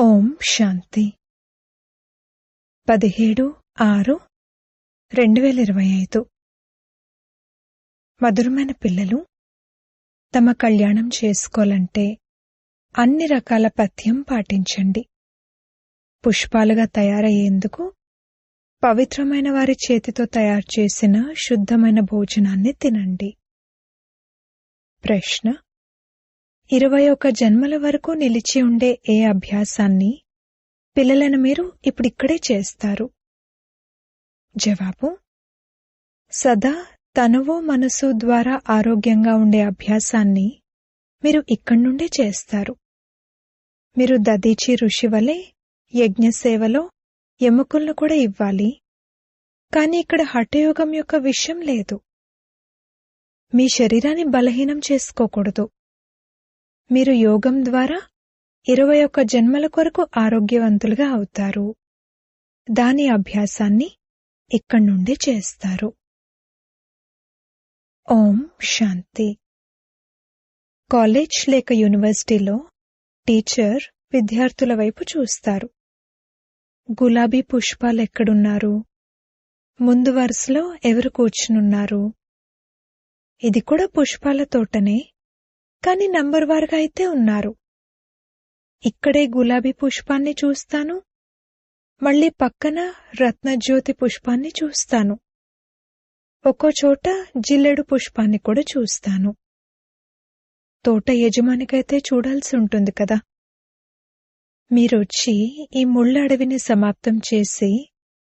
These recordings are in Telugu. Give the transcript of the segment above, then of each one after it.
ఓం శాంతి. పదిహేడు ఆరు రెండు వేల ఇరవై ఐదు. మధురమైన పిల్లలు తమ కళ్యాణం చేసుకోవాలంటే అన్ని రకాల పథ్యం పాటించండి. పుష్పాలుగా తయారయ్యేందుకు పవిత్రమైన వారి చేతితో తయారు చేసిన శుద్ధమైన భోజనాన్ని తినండి. ప్రశ్న ఇరవై ఒక జన్మల వరకు నిలిచి ఉండే ఏ అభ్యాసాన్ని పిల్లలను మీరు ఇప్పుడిక్కడే చేస్తారు? జవాబు సదా తనువు మనసు ద్వారా ఆరోగ్యంగా ఉండే అభ్యాసాన్ని మీరు ఇక్కడి నుండే చేస్తారు. మీరు దదీచి ఋషి వలె యజ్ఞసేవలో ఎముకలను కూడా ఇవ్వాలి. కానీ ఇక్కడ హఠయోగం యొక్క విషయం లేదు. మీ శరీరాన్ని బలహీనం చేసుకోకూడదు. మీరు యోగం ద్వారా ఇరవై ఒక్క జన్మల కొరకు ఆరోగ్యవంతులుగా అవుతారు. దాని అభ్యాసాన్ని ఇక్కడి నుండి చేస్తారు. ఓం శాంతి. కాలేజ్ లేక యూనివర్సిటీలో టీచర్ విద్యార్థుల వైపు చూస్తారు. గులాబీ పుష్పాలు ఎక్కడున్నారు? ముందు వరుసలో ఎవరు కూర్చునున్నారు? ఇది కూడా పుష్పాల తోటనే. కాని నంబర్ వారుగా అయితే ఉన్నారు. ఇక్కడే గులాబీ పుష్పాన్ని చూస్తాను. మళ్ళీ పక్కన రత్నజ్యోతి పుష్పాన్ని చూస్తాను. ఒక్కో చోట జిల్లెడు పుష్పాన్ని కూడా చూస్తాను. తోట యజమానికైతే చూడాల్సి ఉంటుంది కదా. మీరొచ్చి ఈ ముళ్ళ అడవిని సమాప్తం చేసి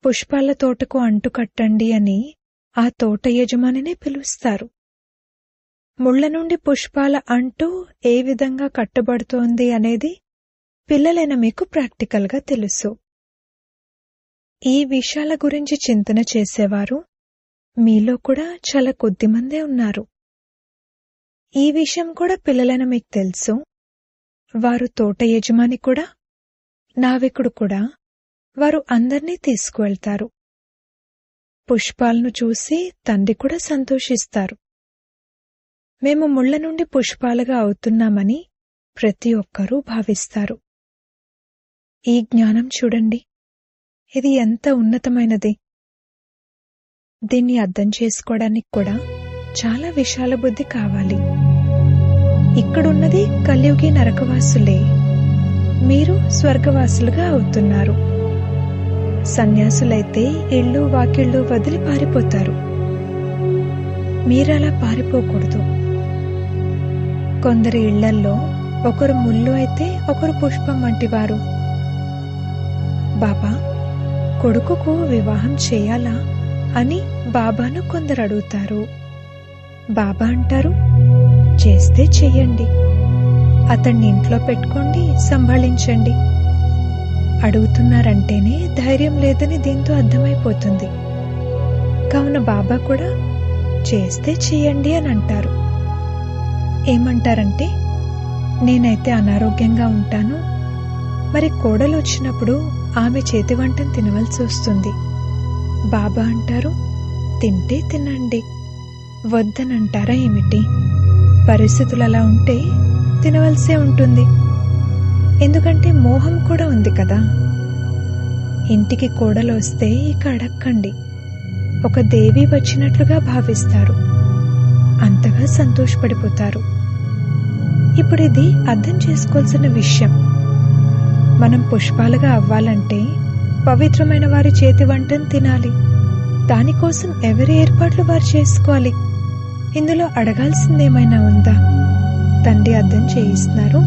పుష్పాల తోటకు అంటుకట్టండి అని ఆ తోట యజమానినే పిలుస్తారు. ముళ్ళ నుండి పుష్పాల అంటూ ఏ విధంగా కట్టబడుతోంది అనేది పిల్లలైన మీకు ప్రాక్టికల్గా తెలుసు. ఈ విషయాల గురించి చింతన చేసేవారు మీలో కూడా చాలా కొద్దిమందే ఉన్నారు. ఈ విషయం కూడా పిల్లలైన మీకు తెలుసు. వారు తోట యజమాని కూడా నావికుడు కూడా వారు అందర్నీ తీసుకువెళ్తారు. పుష్పాలను చూసి తండ్రి కూడా సంతోషిస్తారు. మేము ముళ్ళ నుండి పుష్పాలుగా అవుతున్నామని ప్రతి ఒక్కరూ భావిస్తారు. ఈ జ్ఞానం చూడండి. ఇది ఎంత ఉన్నతమైనది. దీన్ని అర్థం చేసుకోవడానికి కూడా చాలా విశాల బుద్ధి కావాలి. ఇక్కడున్నది కలియుగి నరకవాసులే. మీరు స్వర్గవాసులుగా అవుతున్నారు. సన్యాసులైతే ఇళ్ళు వాకిళ్ళు వదిలి పారిపోతారు. మీరలా పారిపోకూడదు. కొందరి ఇళ్ళల్లో ఒకరు ముళ్ళు అయితే ఒకరు పుష్పం వంటివారు. బాబా కొడుకుకు వివాహం చేయాలా అని బాబాను కొందరు అడుగుతారు. బాబా అంటారు చేస్తే చెయ్యండి అతన్ని ఇంట్లో పెట్టుకోండి సంభాళించండి. అడుగుతున్నారంటేనే ధైర్యం లేదని దీంతో అర్థమైపోతుంది. కావున బాబా కూడా చేస్తే చెయ్యండి అని అంటారు. ఏమంటారంటే నేనైతే అనారోగ్యంగా ఉంటాను. మరి కోడలు వచ్చినప్పుడు ఆమె చేతి వంటను తినవలసి వస్తుంది. బాబా అంటారు తింటే తినండి. వద్దనంటారా ఏమిటి? పరిస్థితులు అలా ఉంటే తినవలసే ఉంటుంది. ఎందుకంటే మోహం కూడా ఉంది కదా. ఇంటికి కోడలు వస్తే ఇక అడక్కండి. ఒక దేవి వచ్చినట్లుగా భావిస్తారు. అంతగా సంతోషపడిపోతారు. ఇప్పుడు ఇది అర్థం చేసుకోవాల్సిన విషయం. మనం పుష్పాలుగా అవ్వాలంటే పవిత్రమైన వారి చేతి వంటను తినాలి. దానికోసం ఎవరి ఏర్పాట్లు వారు చేసుకోవాలి? ఇందులో అడగాల్సిందేమైనా ఉందా? తండ్రి అర్థం చేయిస్తున్నారు.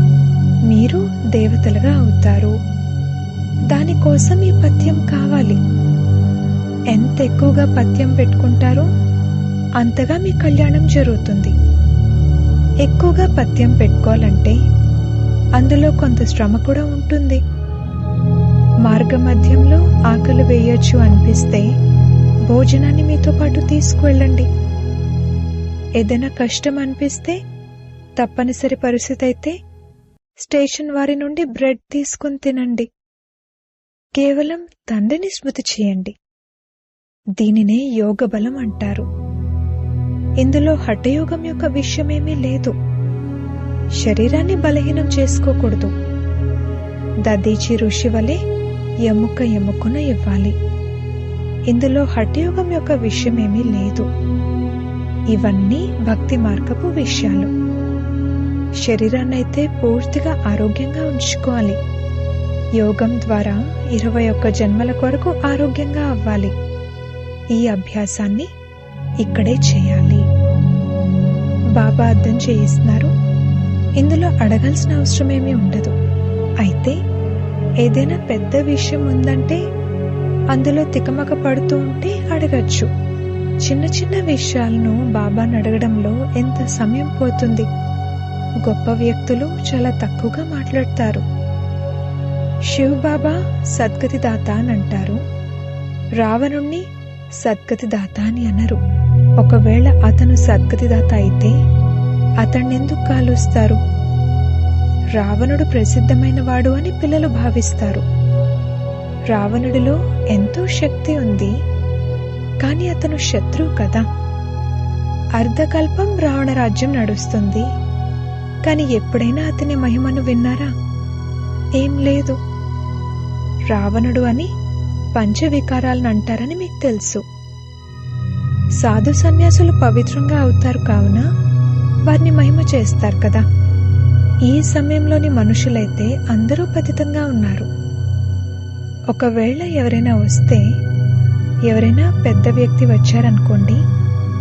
మీరు దేవతలుగా అవుతారు. దానికోసం ఈ పథ్యం కావాలి. ఎంత ఎక్కువగా పథ్యం పెట్టుకుంటారో అంతగా మీ కళ్యాణం జరుగుతుంది. ఎక్కువగా పథ్యం పెట్టుకోవాలంటే అందులో కొంత శ్రమ కూడా ఉంటుంది. మార్గ మధ్యంలో ఆకలి వేయొచ్చు అనిపిస్తే భోజనాన్ని మీతో పాటు తీసుకువెళ్ళండి. ఏదైనా కష్టం అనిపిస్తే తప్పనిసరి పరిస్థితి అయితే స్టేషన్ వారి నుండి బ్రెడ్ తీసుకుని తినండి. కేవలం తండ్రిని స్మృతి చేయండి. దీనినే యోగ బలం అంటారు. ఇందులో హఠయోగం యొక్క విషయమేమీ లేదు. శరీరాన్ని బలహీనం చేసుకోకూడదు. దదీచి ఋషి వలె ఎముక ఎముకను ఇవ్వాలి. ఇందులో హఠయోగం యొక్క విషయమేమీ లేదు. ఇవన్నీ భక్తి మార్గపు విషయాలు. శరీరాన్నైతే పూర్తిగా ఆరోగ్యంగా ఉంచుకోవాలి. యోగం ద్వారా ఇరవై ఒక్క జన్మల కొరకు ఆరోగ్యంగా అవ్వాలి. ఈ అభ్యాసాన్ని ఇక్కడే చేయాలి. బాబా అర్థం చేయిస్తున్నారు. ఇందులో అడగాల్సిన అవసరమేమీ ఉండదు. అయితే ఏదైనా పెద్ద విషయం ఉందంటే అందులో తికమక పడుతూ ఉంటే అడగచ్చు. చిన్న చిన్న విషయాలను బాబాను అడగడంలో ఎంత సమయం పోతుంది? గొప్ప వ్యక్తులు చాలా తక్కువగా మాట్లాడతారు. శివ్ బాబా సద్గతిదాత అని అంటారు. రావణుణ్ణి సద్గతిదాత అని అనరు. ఒకవేళ అతను సద్గతిదాత అయితే అతణ్ణెందుకు కాలుస్తారు? రావణుడు ప్రసిద్ధమైన వాడు అని పిల్లలు భావిస్తారు. రావణుడిలో ఎంతో శక్తి ఉంది. కానీ అతను శత్రువు కదా. అర్ధకల్పం రావణ రాజ్యం నడుస్తుంది. కానీ ఎప్పుడైనా అతని మహిమను విన్నారా? ఏం లేదు. రావణుడు అని పంచవికారాలను అంటారని మీకు తెలుసు. సాధు సన్యాసులు పవిత్రంగా అవుతారు కావున వారిని మహిమ చేస్తారు కదా. ఈ సమయంలోని మనుషులైతే అందరూ పతితంగా ఉన్నారు. ఒకవేళ ఎవరైనా వస్తే ఎవరైనా పెద్ద వ్యక్తి వచ్చారనుకోండి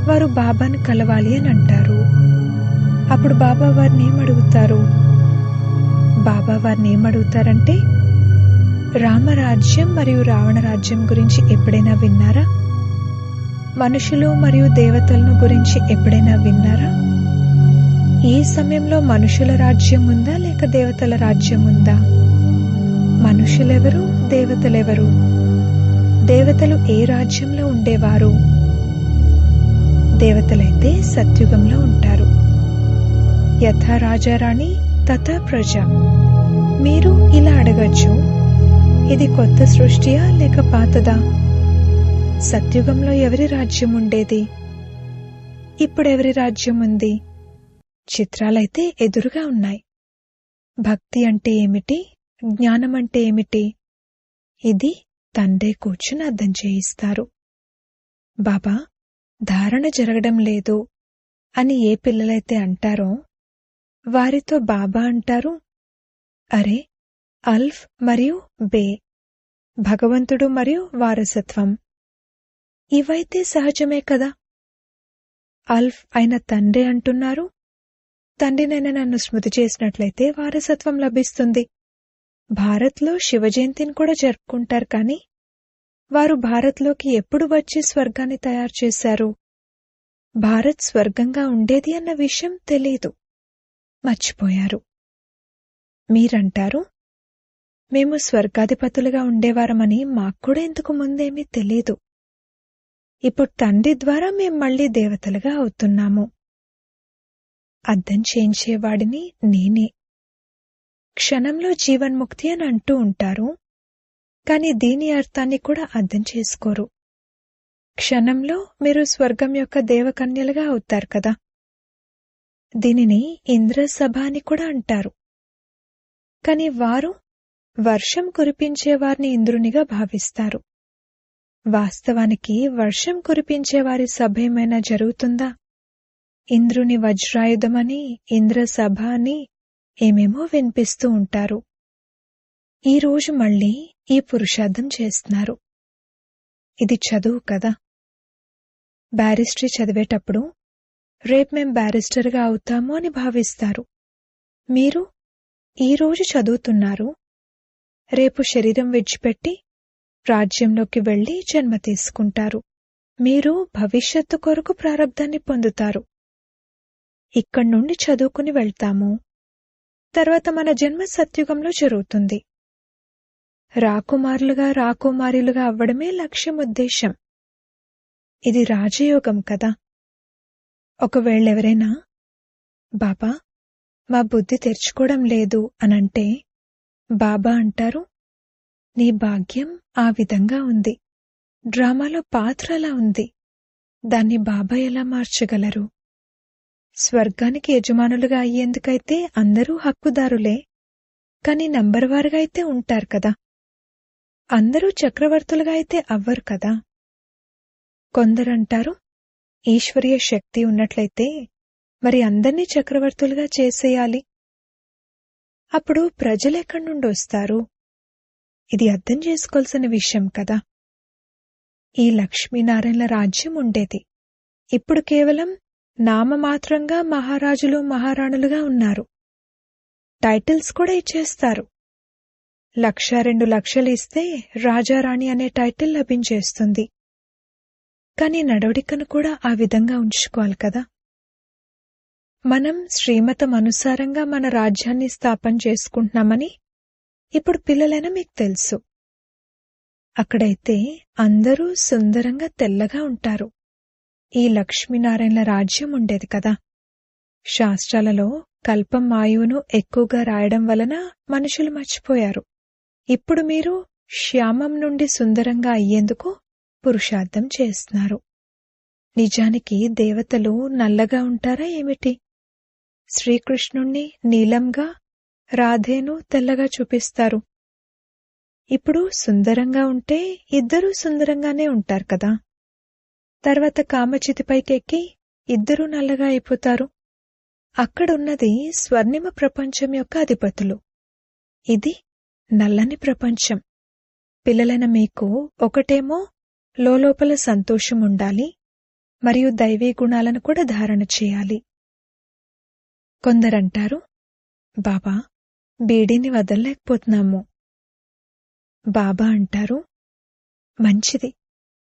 వారు బాబాను కలవాలి అని అంటారు. అప్పుడు బాబా వారిని ఏమడుగుతారు బాబా వారిని ఏమడుగుతారంటే రామరాజ్యం మరియు రావణ రాజ్యం గురించి ఎప్పుడైనా విన్నారా? మనుషులు మరియు దేవతలను గురించి ఎప్పుడైనా విన్నారా? ఈ సమయంలో మనుషుల రాజ్యం ఉందా లేక దేవతల రాజ్యం ఉందా మనుషులెవరు దేవతలెవరు? దేవతలు ఏ రాజ్యంలో ఉండేవారు? దేవతలైతే సత్యుగంలో ఉంటారు. యథా రాజారాణి తథా ప్రజ. మీరు ఇలా అడగచ్చు ఇది కొత్త సృష్టియా లేక పాతదా? సత్యుగంలో ఎవరి రాజ్యం ఉండేది? ఇప్పుడు ఎవరి రాజ్యం ఉంది? చిత్రాలైతే ఎదురుగా ఉన్నాయి. భక్తి అంటే ఏమిటి? జ్ఞానం అంటే ఏమిటి? ఇది తండ్రే కూర్చుని అర్థం చేయిస్తారు. బాబా ధారణ జరగడం లేదు అని ఏ పిల్లలైతే అంటారో వారితో బాబా అంటారు అరే అల్ఫ్ మరియు బే భగవంతుడు మరియు వారసత్వం. ఇవైతే సహజమే కదా? అల్ఫ్ అయిన తండ్రి అంటున్నారు. తండ్రినైనా నన్ను స్మృతి చేసినట్లయితే వారసత్వం లభిస్తుంది. భారత్లో శివజయంతిని కూడా జరుపుకుంటారు కానీ వారు భారత్లోకి ఎప్పుడు వచ్చి స్వర్గాన్ని తయారు చేశారు? భారత్ స్వర్గంగా ఉండేది అన్న విషయం తెలీదు. మర్చిపోయారు. మీరంటారు మేము స్వర్గాధిపతులుగా ఉండేవారమని మాకు కూడా ఇంతకు ముందేమీ తెలీదు. ఇప్పుడు తండ్రి ద్వారా మేం మళ్ళీ దేవతలుగా అవుతున్నాము. అర్థం చేయించేవాడిని నేనే. క్షణంలో జీవన్ముక్తి అని అంటూ ఉంటారు. కాని దీని అర్థాన్ని కూడా అర్థం చేసుకోరు. క్షణంలో మీరు స్వర్గం యొక్క దేవకన్యలుగా అవుతారు కదా. దీనిని ఇంద్రసభ అని కూడా అంటారు. కాని వారు వర్షం కురిపించేవారిని ఇంద్రునిగా భావిస్తారు. వాస్తవానికి వర్షం కురిపించేవారి సభ ఏమైనా జరుగుతుందా? ఇంద్రుని వజ్రాయుధమని ఇంద్రసభ అని ఏమేమో వినిపిస్తూ ఉంటారు. ఈ రోజు మళ్ళీ ఈ పురుషార్థం చేస్తున్నారు. ఇది చదువు కదా. బ్యారిస్టరీ చదివేటప్పుడు రేపు మేం బ్యారిస్టర్గా అవుతాము అని భావిస్తారు. మీరు ఈ రోజు చదువుతున్నారు. రేపు శరీరం విడిచిపెట్టి రాజ్యంలోకి వెళ్ళి జన్మ తీసుకుంటారు. మీరు భవిష్యత్తు కొరకు ప్రారంధాన్ని పొందుతారు. ఇక్కడి నుండి చదువుకుని వెళ్తాము. తర్వాత మన జన్మ సత్యుగంలో జరుగుతుంది. రాకుమారులుగా రాకుమారులుగా అవ్వడమే లక్ష్యం ఉద్దేశం ఇది రాజయోగం కదా. ఒకవేళ ఎవరైనా బాబా మా బుద్ధి తెరుచుకోవడం లేదు అనంటే బాబా అంటారు. నీ భాగ్యం ఆ విధంగా ఉంది. డ్రామాలో పాత్ర అలా ఉంది? దాన్ని బాబా ఎలా మార్చగలరు? స్వర్గానికి యజమానులుగా అయ్యేందుకైతే అందరూ హక్కుదారులే. కాని నంబర్వారుగా అయితే ఉంటారు కదా. అందరూ చక్రవర్తులుగా అయితే అవ్వరు కదా. కొందరంటారు ఈశ్వరీయ శక్తి ఉన్నట్లయితే మరి అందర్నీ చక్రవర్తులుగా చేసేయాలి. అప్పుడు ప్రజలెక్కడి నుండి వస్తారు? ఇది అర్థం చేసుకోవాల్సిన విషయం కదా. ఈ లక్ష్మీనారాయణల రాజ్యం ఉండేది. ఇప్పుడు కేవలం నామమాత్రంగా మహారాజులు మహారాణులుగా ఉన్నారు. టైటిల్స్ కూడా ఇచ్చేస్తారు. లక్ష రెండు లక్షలు ఇస్తే రాజారాణి అనే టైటిల్ లభించేస్తుంది. కానీ నడవడికను కూడా ఆ విధంగా ఉంచుకోవాలి కదా. మనం శ్రీమతం అనుసారంగా మన రాజ్యాన్ని స్థాపన చేసుకుంటున్నామని ఇప్పుడు పిల్లలైనా మీకు తెలుసు. అక్కడైతే అందరూ సుందరంగా తెల్లగా ఉంటారు. ఈ లక్ష్మీనారాయణల రాజ్యం ఉండేది కదా. శాస్త్రాలలో కల్పం ఆయువును ఎక్కువగా రాయడం వలన మనుషులు మర్చిపోయారు. ఇప్పుడు మీరు శ్యామం నుండి సుందరంగా అయ్యేందుకు పురుషార్థం చేస్తున్నారు. నిజానికి దేవతలు నల్లగా ఉంటారా ఏమిటి? శ్రీకృష్ణుణ్ణి నీలంగా రాధేను తెల్లగా చూపిస్తారు. ఇప్పుడు సుందరంగా ఉంటే ఇద్దరూ సుందరంగానే ఉంటారు కదా. తర్వాత కామచితిపైకెక్కి ఇద్దరూ నల్లగా అయిపోతారు. అక్కడున్నది స్వర్ణిమ ప్రపంచం యొక్క అధిపతులు. ఇది నల్లని ప్రపంచం. పిల్లలైన మీకు ఒకటేమో లోపల సంతోషం ఉండాలి మరియు దైవీ గుణాలను కూడా ధారణ చేయాలి. కొందరంటారు బాబా బీడీని వదలలేకపోతున్నాము. బాబా అంటారు మంచిది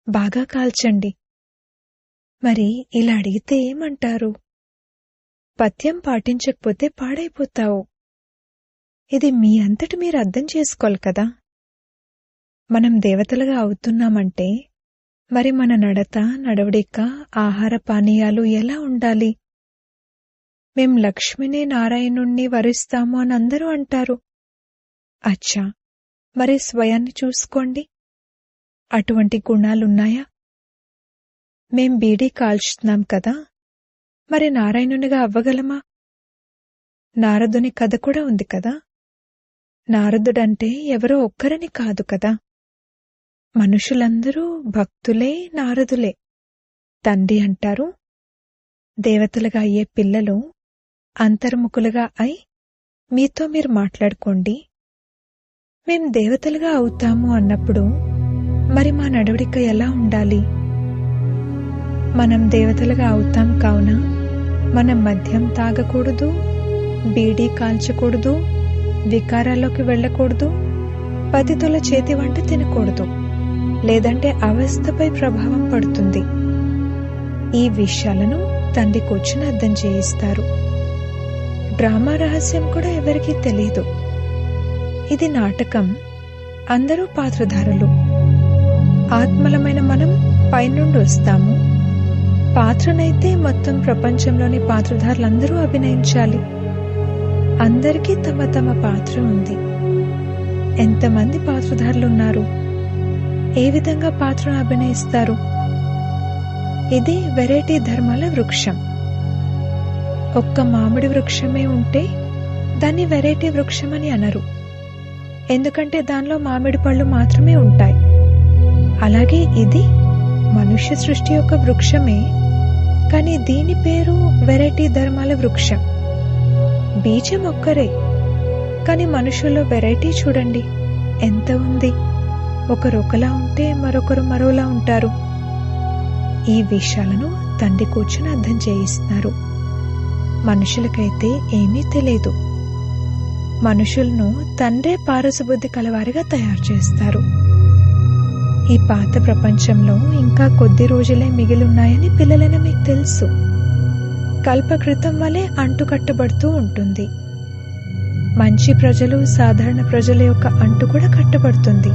బాగా కాల్చండి. మరి ఇలా అడిగితే ఏమంటారు? పథ్యం పాటించకపోతే పాడైపోతావు. ఇది మీ అంతటి మీరు అర్థం చేసుకోవాలి కదా? మనం దేవతలుగా అవుతున్నామంటే మరి మన నడత నడవడిక ఆహార పానీయాలు ఎలా ఉండాలి? మేం లక్ష్మిని నారాయణుణ్ణి వరిస్తాము అని అందరూ అంటారు. అచ్చా మరి స్వయాన్ని చూసుకోండి. అటువంటి గుణాలున్నాయా? మేం బీడీ కాల్చుతున్నాం కదా. మరి నారాయణునిగా అవ్వగలమా? నారదుని కథ కూడా ఉంది కదా. నారదుడంటే ఎవరో ఒక్కరని కాదు కదా. మనుషులందరూ భక్తులే నారదులే. తండ్రి అంటారు. దేవతలుగా అయ్యే పిల్లలు అంతర్ముఖులుగా అయి మీతో మీరు మాట్లాడుకోండి. మేం దేవతలుగా అవుతాము అన్నప్పుడు మరి మా నడవడిక ఎలా ఉండాలి? మనం దేవతలుగా అవుతాం కావున మనం మద్యం తాగకూడదు బీడీ కాల్చకూడదు వికారాల్లోకి వెళ్ళకూడదు పతితుల చేతి వంట తినకూడదు. లేదంటే అవస్థపై ప్రభావం పడుతుంది. ఈ విషయాలను తండ్రి కూర్చుని అర్థం చేయిస్తారు. డ్రామా రహస్యం కూడా ఎవరికీ తెలియదు ఇది నాటకం అందరూ పాత్రధారులు. ఆత్మలమైన మనం పైనుండి వస్తాము. పాత్రనైతే మొత్తం ప్రపంచంలోని పాత్రధారులందరూ అభినయించాలి. అందరికీ తమ తమ పాత్ర ఉంది. ఎంతమంది పాత్రధారులు ఉన్నారు ఏ విధంగా పాత్రను అభినయిస్తారు? ఇది వెరైటీ ధర్మాల వృక్షం. ఒక్క మామిడి వృక్షమే ఉంటే దాన్ని వెరైటీ వృక్షం అని అనరు. ఎందుకంటే దానిలో మామిడి పళ్ళు మాత్రమే ఉంటాయి. అలాగే ఇది మనుష్య సృష్టి యొక్క వృక్షమే కానీ దీని పేరు వెరైటీ ధర్మాల వృక్షం. బీజం ఒక్కరే కానీ మనుషుల్లో వెరైటీ చూడండి ఎంత ఉంది? ఒకరు ఒకలా ఉంటే మరొకరు మరోలా ఉంటారు. ఈ విషయాలను తండ్రి కూర్చుని అర్థం చేయిస్తున్నారు. మనుషులకైతే ఏమీ తెలియదు మనుషులను తండ్రే పారసుబుద్ధి కలవారిగా తయారు చేస్తారు. ఈ పాత ప్రపంచంలో ఇంకా కొద్ది రోజులే మిగిలున్నాయని పిల్లలైన మీకు తెలుసు. కల్పకృతం వలె అంటుకట్టబడుతూ ఉంటుంది. మంచి ప్రజలు సాధారణ ప్రజల యొక్క అంటు కూడా కట్టబడుతుంది.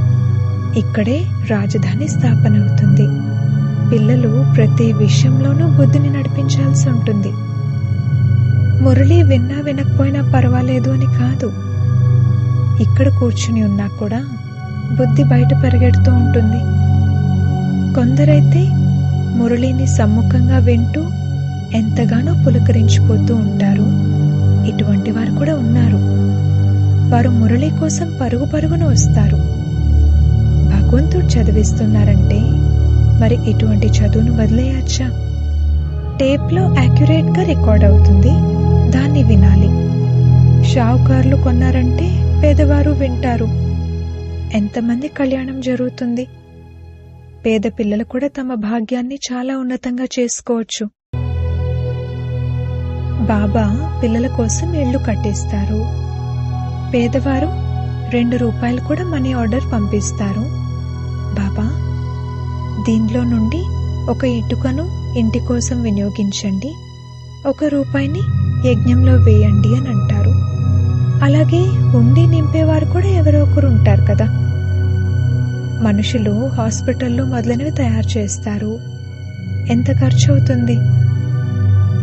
ఇక్కడే రాజధాని స్థాపన అవుతుంది పిల్లలు ప్రతి విషయంలోనూ బుద్ధిని నడిపించాల్సి ఉంటుంది. మురళి విన్నా వినకపోయినా పర్వాలేదు అని కాదు. ఇక్కడ కూర్చుని ఉన్నా కూడా బుద్ధి బయట పరిగెడుతూ ఉంటుంది. కొందరైతే మురళిని సమ్ముఖంగా వింటూ ఎంతగానో పులకరించిపోతూ ఉంటారు. ఇటువంటి వారు కూడా ఉన్నారు. వారు మురళి కోసం పరుగు పరుగున వస్తారు. భగవంతుడు చదివిస్తున్నారంటే మరి ఇటువంటి చదువును వదిలేయచ్చా? టేప్లో యాక్యురేట్గా రికార్డ్ అవుతుంది. దాన్ని వినాలి. షావుకారులు కొన్నారంటే పేదవారు వింటారు. ఎంతమంది కళ్యాణం జరుగుతుంది? పేద పిల్లలు కూడా తమ భాగ్యాన్ని చాలా ఉన్నతంగా చేసుకోవచ్చు. బాబా పిల్లల కోసం ఇళ్ళు కట్టిస్తారు. పేదవారు రెండు రూపాయలు కూడా మనీ ఆర్డర్ పంపిస్తారు. బాబా దీనిలో నుండి ఒక ఇటుకను ఇంటి కోసం వినియోగించండి. ఒక రూపాయిని యజ్ఞంలో వేయండి అని అంటారు. అలాగే ఉండి నింపేవారు కూడా ఎవరో ఒకరు ఉంటారు కదా. మనుషులు హాస్పిటల్లో మొదలైనవి తయారు చేస్తారు. ఎంత ఖర్చు అవుతుంది?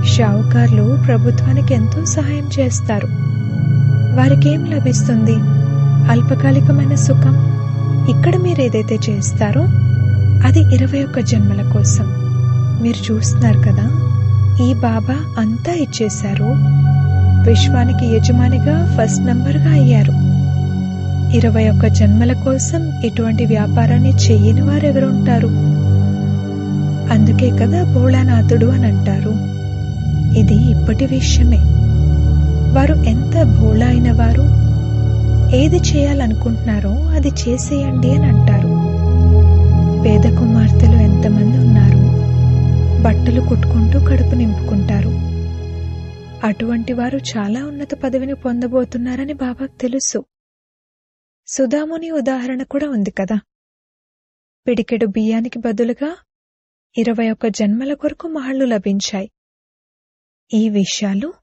షావుకార్లు ప్రభుత్వానికి ఎంతో సహాయం చేస్తారు. వారికేం లభిస్తుంది? అల్పకాలికమైన సుఖం? ఇక్కడ మీరు ఏదైతే చేస్తారో అది ఇరవై ఒక్క జన్మల కోసం. మీరు చూస్తున్నారు కదా? ఈ బాబా అంతా ఇచ్చేశారు. విశ్వానికి యజమానిగా ఫస్ట్ నంబర్గా అయ్యారు. ఇరవై ఒక్క జన్మల కోసం ఇటువంటి వ్యాపారాన్ని చేయని వారెవరుంటారు అందుకే కదా భోళానాథుడు అని అంటారు. ఇది ఇప్పటి విషయమే. వారు ఎంత భోళా అయిన వారు? ఏది చేయాలనుకుంటున్నారో అది చేసేయండి అని అంటారు. పేద కుమార్తె బట్టలు కుట్టుకుంటూ కడుపు నింపుకుంటారు. అటువంటి వారు చాలా ఉన్నత పదవిని పొందబోతున్నారని బాబాకు తెలుసు. సుధాముని ఉదాహరణ కూడా ఉంది కదా. పిడికెడు బియ్యానికి బదులుగా ఇరవై ఒక్క జన్మల కొరకు మహళ్ళు లభించాయి. ఈ విషయాలు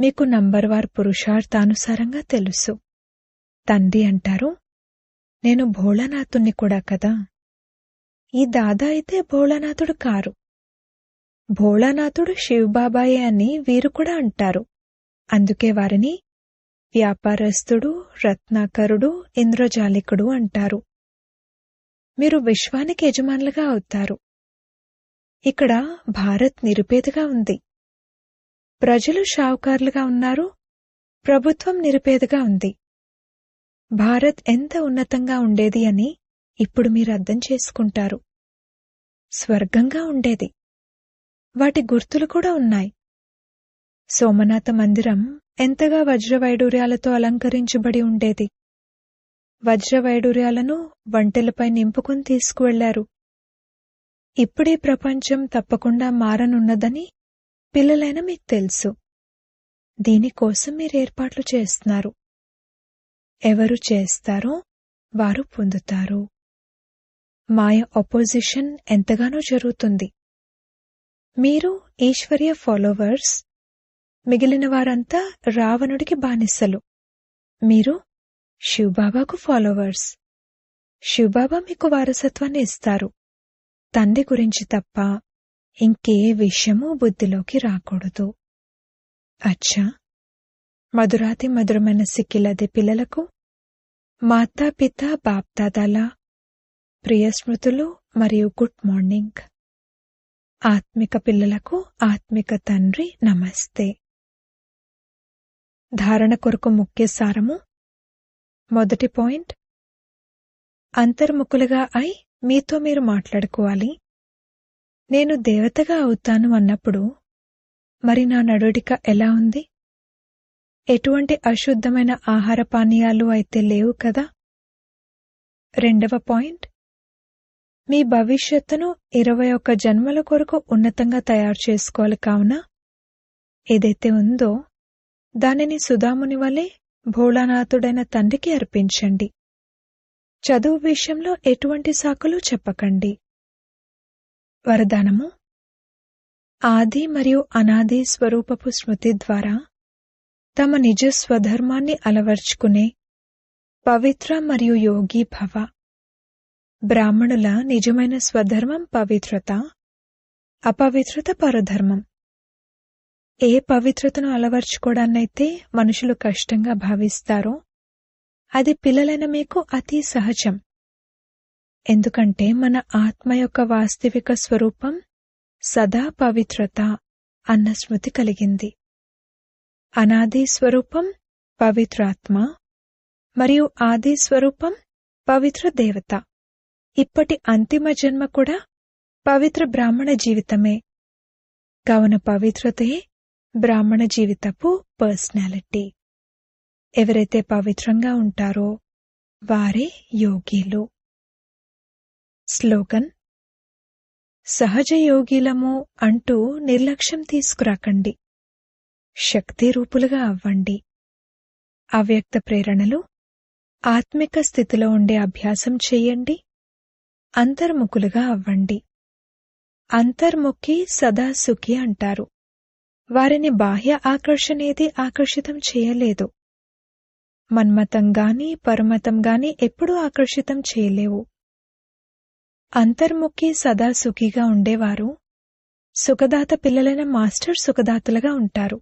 మీకు నంబర్ వార్ పురుషార్థానుసారంగా తెలుసు. తండ్రి అంటారు నేను భోళానాథుణ్ణి కూడా కదా. ఈ దాదా అయితే భోళానాథుడు కారు. భోళానాథుడు శివబాబాయే అని వీరు కూడా అంటారు. అందుకే వారిని వ్యాపారస్తుడు రత్నాకరుడు ఇంద్రజాలికుడు అంటారు. మీరు విశ్వానికి యజమానులుగా అవుతారు. ఇక్కడ భారత్ నిరుపేదగా ఉంది. ప్రజలు షావుకారులుగా ఉన్నారు. ప్రభుత్వం నిరుపేదగా ఉంది. భారత్ ఎంత ఉన్నతంగా ఉండేది అని ఇప్పుడు మీరు అర్థం చేసుకుంటారు. స్వర్గంగా ఉండేది. వాటి గుర్తులు కూడా ఉన్నాయి. సోమనాథ మందిరం ఎంతగా వజ్రవైడూర్యాలతో అలంకరించబడి ఉండేది. వజ్రవైడూర్యాలను వంటెలపై నింపుకుని తీసుకువెళ్ళారు. ఇప్పుడీ ప్రపంచం తప్పకుండా మారనున్నదని పిల్లలైన మీకు తెలుసు. దీనికోసం మీరు ఏర్పాట్లు చేస్తున్నారు. ఎవరు చేస్తారో వారు పొందుతారు. మాయ అపోజిషన్ ఎంతగానో జరుగుతుంది. మీరు ఈశ్వర్య ఫాలోవర్స్ మిగిలిన వారంతా రావణుడికి బానిసలు. మీరు శివబాబాకు ఫాలోవర్స్. శివబాబా మీకు వారసత్వాన్ని ఇస్తారు. తండ్రి గురించి తప్ప ఇంకే విషయమూ బుద్ధిలోకి రాకూడదు. అచ్చా! మధురాతి మధురమైన సిక్కిలది పిల్లలకు మాతాపిత బాప్దాదాల ప్రియ స్మృతులు మరియు గుడ్ మార్నింగ్. ఆత్మిక పిల్లలకు ఆత్మిక తండ్రి నమస్తే. ధారణ కొరకు ముఖ్య సారము. మొదటి పాయింట్. అంతర్ముఖులుగా అయి మీతో మీరు మాట్లాడుకోవాలి. నేను దేవతగా అవుతాను అన్నప్పుడు మరి నా నడుడిక ఎలా ఉంది? ఎటువంటి అశుద్ధమైన ఆహార పానీయాలు అయితే లేవు కదా? రెండవ పాయింట్. మీ భవిష్యత్తును ఇరవై ఒక్క జన్మల కొరకు ఉన్నతంగా తయారు చేసుకోవాలి కావున ఏదైతే ఉందో దానిని సుధాముని వలె భోళానాథుడైన తండ్రికి అర్పించండి. చదువు విషయంలో ఎటువంటి సాకులు చెప్పకండి. వరదానము. ఆది మరియు అనాది స్వరూపపు స్మృతి ద్వారా తమ నిజ స్వధర్మాన్ని అలవర్చుకునే పవిత్ర మరియు యోగి భవ. బ్రాహ్మణుల నిజమైన స్వధర్మం పవిత్రత అపవిత్రత పరధర్మం. ఏ పవిత్రతను అలవర్చుకోవడాన్నైతే మనుషులు కష్టంగా భావిస్తారో అది పిల్లలైన మీకు అతి సహజం. ఎందుకంటే మన ఆత్మ యొక్క వాస్తవిక స్వరూపం సదా పవిత్రత అన్న స్మృతి కలిగింది. అనాది స్వరూపం పవిత్రాత్మ మరియు ఆది స్వరూపం పవిత్ర దేవత. ఇప్పటి అంతిమ జన్మ కూడా పవిత్ర బ్రాహ్మణ జీవితమే. కావున పవిత్రతే బ్రాహ్మణ జీవితపు పర్సనాలిటీ. ఎవరైతే పవిత్రంగా ఉంటారో వారే యోగిలు. స్లోగన్ సహజ యోగిలము అంటూ నిర్లక్ష్యం తీసుకురాకండి. శక్తి రూపులుగా అవ్వండి. అవ్యక్త ప్రేరణలు ఆత్మిక స్థితిలో ఉండే అభ్యాసం చేయండి. అంతర్ముఖులుగా అవ్వండి. అంతర్ముఖి సదా సుఖి అంటారు. వారిని బాహ్య ఆకర్షణేది ఆకర్షితం చేయలేదు. మన్మతంగాని పరమతంగాని ఎప్పుడూ ఆకర్షితం చేయలేవు. అంతర్ముఖి సదా సుఖిగా ఉండేవారు. సుఖదాత పిల్లలైన మాస్టర్ సుఖదాతలుగా ఉంటారు.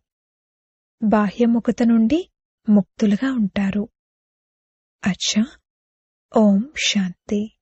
బాహ్యముఖత నుండి ముక్తులుగా ఉంటారు. అచ్చా ఓం శాంతి.